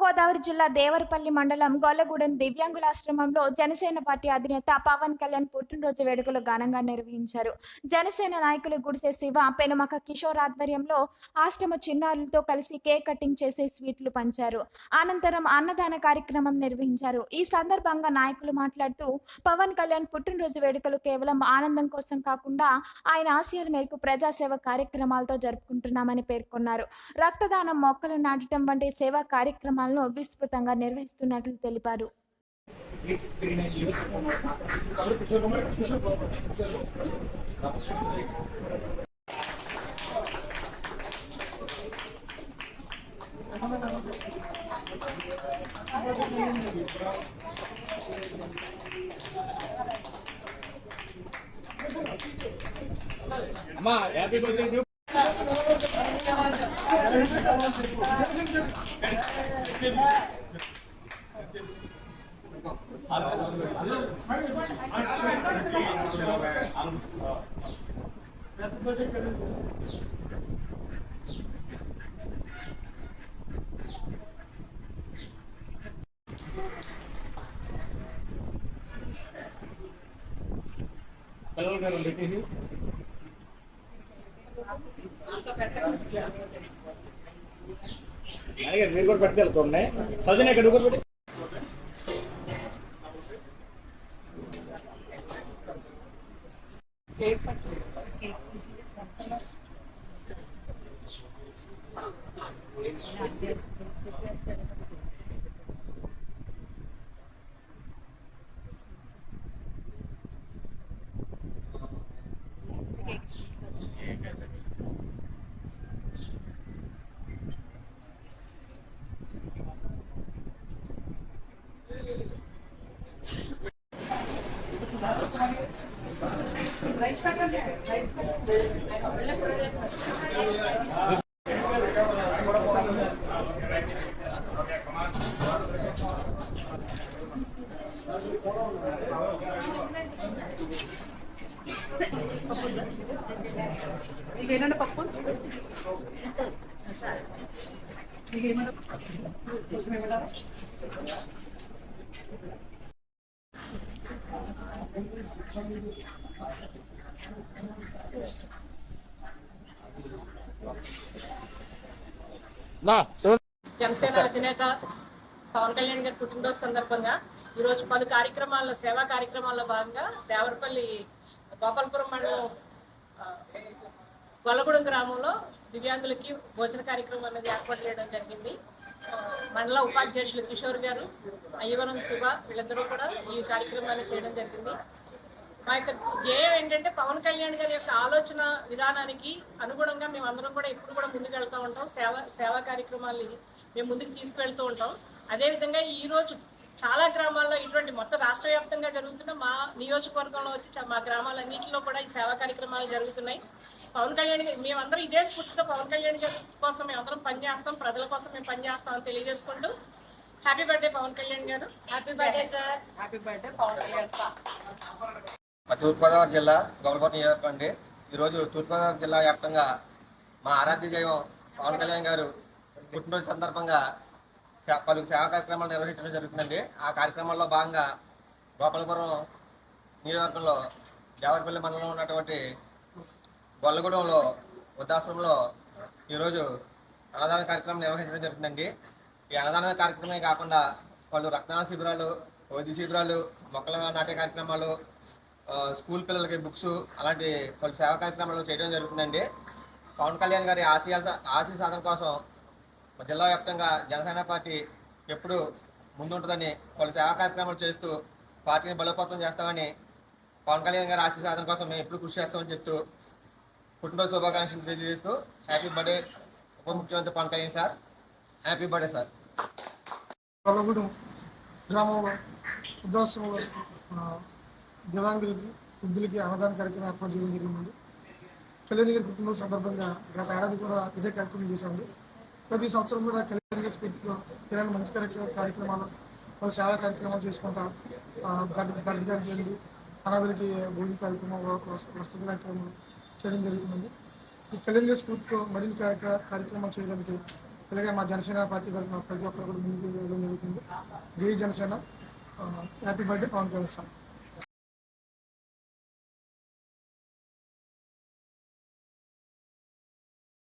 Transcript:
గోదావరి జిల్లా దేవరపల్లి మండలం గొల్లగూడెం దివ్యాంగుల ఆశ్రమంలో జనసేన పార్టీ అధినేత పవన్ కళ్యాణ్ పుట్టినరోజు వేడుకలు ఘనంగా నిర్వహించారు. జనసేన నాయకులు గుడిసే శివ పెనుమక కిషోర్ ఆధ్వర్యంలో ఆశ్రమ చిన్నారులతో కలిసి కేక్ కటింగ్ చేసే స్వీట్లు పంచారు. అనంతరం అన్నదాన కార్యక్రమం నిర్వహించారు. ఈ సందర్భంగా నాయకులు మాట్లాడుతూ పవన్ కళ్యాణ్ పుట్టినరోజు వేడుకలు కేవలం ఆనందం కోసం కాకుండా ఆయన ఆశయాల మేరకు ప్రజాసేవ కార్యక్రమాలతో జరుపుకుంటున్నామని పేర్కొన్నారు. రక్తదానం మొక్కలు నాటడం వంటి సేవా కార్యక్రమాలను విస్తృతంగా నిర్వహిస్తున్నట్లు తెలిపారు. అమ్మా happy birthday Hello, Carol. Can you? అలాగే మీరు కూడా పెడితే చూడండి సౌజన్య ఇక్కడ కూడా పెట్టి మీకేనండి పప్పు మీకేమన్నా నా శివ జనసేన అధినేత పవన్ కళ్యాణ్ గారి పుట్టినరోజు సందర్భంగా ఈరోజు పలు కార్యక్రమాల్లో సేవా కార్యక్రమాల్లో భాగంగా దేవరపల్లి గోపాలపురం మండలం గొల్లగూడెం గ్రామంలో దివ్యాంగులకి భోజన కార్యక్రమం అనేది ఏర్పాటు చేయడం జరిగింది. మండల ఉపాధ్యక్షులు కిషోర్ గారు అయ్యవరం శివ వీళ్ళందరూ కూడా ఈ కార్యక్రమాన్ని చేయడం జరిగింది. మా యొక్క ధ్యేయం ఏంటంటే పవన్ కళ్యాణ్ గారి యొక్క ఆలోచన విధానానికి అనుగుణంగా మేము అందరం కూడా ఎప్పుడు కూడా ముందుకు వెళ్తూ ఉంటాం. సేవ సేవా కార్యక్రమాల్ని మేము ముందుకు తీసుకువెళ్తూ ఉంటాం. అదేవిధంగా ఈ రోజు చాలా గ్రామాల్లో ఇటువంటి మొత్తం రాష్ట్ర వ్యాప్తంగా జరుగుతున్న మా నియోజకవర్గంలో వచ్చి మా గ్రామాలన్నింటిలో కూడా ఈ సేవా కార్యక్రమాలు జరుగుతున్నాయి. పవన్ కళ్యాణ్ గారి మేమందరం ఇదే స్ఫూర్తితో పవన్ కళ్యాణ్ గారి కోసం మేమందరం పనిచేస్తాం. ప్రజల కోసం మేము పనిచేస్తాం అని తెలియజేసుకుంటూ హ్యాపీ బర్త్డే పవన్ కళ్యాణ్ గారు. Happy birthday sir. Happy birthday Pawan Kalyan sir. మా తూర్పుగోదావరి జిల్లా గొల్లకోట నియోజకవర్గం అండి. ఈరోజు తూర్పుగోదావరి జిల్లా వ్యాప్తంగా మా ఆరాధ్య జయం పవన్ కళ్యాణ్ గారు పుట్టినరోజు సందర్భంగా సే- పలు సేవా కార్యక్రమాలు నిర్వహించడం జరుగుతుందండి. ఆ కార్యక్రమాల్లో భాగంగా గోపాలపురం నియోజకవర్గంలో దేవరపల్లి మండలంలో ఉన్నటువంటి గొల్లగూడెంలో వృద్ధాశ్రమంలో ఈరోజు అన్నదాన కార్యక్రమం నిర్వహించడం జరుగుతుందండి. ఈ అన్నదాన కార్యక్రమే కాకుండా పలు రక్తదాన శిబిరాలు వైద్య శిబిరాలు మొక్కల నాటే కార్యక్రమాలు స్కూల్ పిల్లలకి బుక్స్ అలాంటి పలు సేవా కార్యక్రమాలు చేయడం జరుగుతుందండి. పవన్ కళ్యాణ్ గారి ఆశయాల ఆశయ సాధన కోసం జిల్లా వ్యాప్తంగా జనసేన పార్టీ ఎప్పుడు ముందుంటుందని పలు సేవా కార్యక్రమాలు చేస్తూ పార్టీని బలోపేతం చేస్తామని పవన్ కళ్యాణ్ గారి ఆశయ సాధన కోసం మేము ఎప్పుడు కృషి చేస్తామని చెప్తూ పుట్టినరోజు శుభాకాంక్షలు తెలియజేస్తూ హ్యాపీ బర్త్డే ఉప ముఖ్యమంత్రి Pawan Kalyan sir. Happy birthday sir. గ్రామంలో దివాంగులకి వృద్ధులకి అన్నదాన కార్యక్రమం ఏర్పాటు చేయడం జరిగిందండి. కళ్యాణ్ గారి పుట్టినరోజు సందర్భంగా గత ఏడాది కూడా ఇదే కార్యక్రమం చేశామండి. ప్రతి సంవత్సరం కూడా కళ్యాణ్ గారి స్ఫూర్తిలో ఇలాంటి మంచి కార్యక్రమ కార్యక్రమాలు వాళ్ళు సేవా కార్యక్రమాలు చేసుకుంటా ఆ, గడ్డ గడ్డగానికి అనాథులకి భోజన కార్యక్రమం వస- వసతి కార్యక్రమం చేయడం జరుగుతుందండి. ఈ కళ్యాణ్ గారి స్ఫూర్తితో మరిన్ని కార్యక్రమాలు చేయడానికి ఇలాగే మా జనసేన పార్టీ తరఫున ప్రతి ఒక్కరు కూడా ముందుకు వెళ్ళడం జరుగుతుంది. జై Janasena. Happy birthday Pawan Kalyan sir.